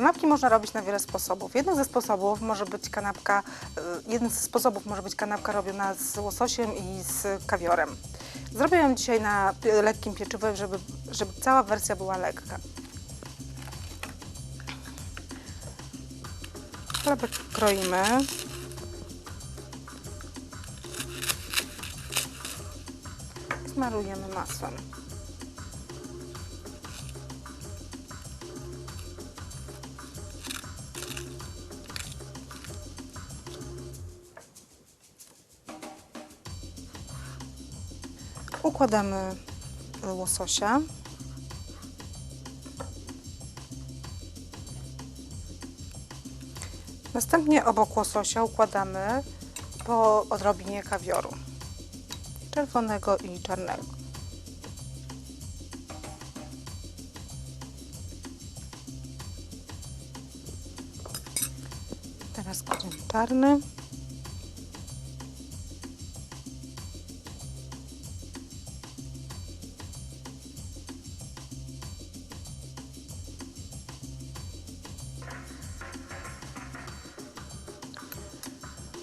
Kanapki można robić na wiele sposobów. Jednym ze sposobów może być kanapka, y, jednym ze sposobów może być kanapka robiona z łososiem i z kawiorem. Zrobię ją dzisiaj na lekkim pieczywie, żeby, żeby cała wersja była lekka. Chlebek kroimy. Smarujemy masłem. Układamy łososia. Następnie obok łososia układamy po odrobinie kawioru czerwonego i czarnego. Teraz kładziemy czarny.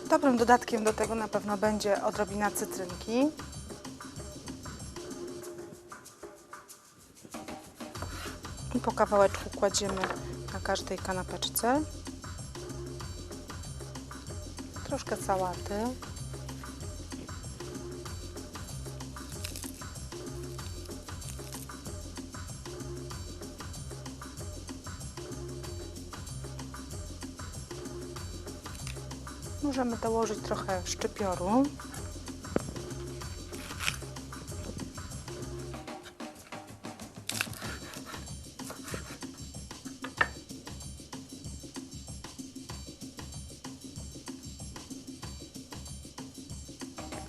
Dobrym dodatkiem do tego na pewno będzie odrobina cytrynki. I po kawałeczku kładziemy na każdej kanapeczce. Troszkę sałaty. Możemy dołożyć trochę szczypioru.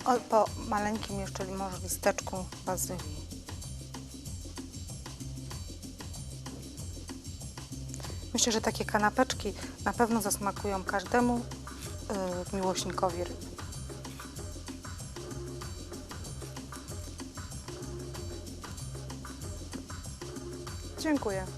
O, po maleńkim jeszcze może listeczku bazylii. Myślę, że takie kanapeczki na pewno zasmakują każdemu miłośnikowi ryb. Dziękuję.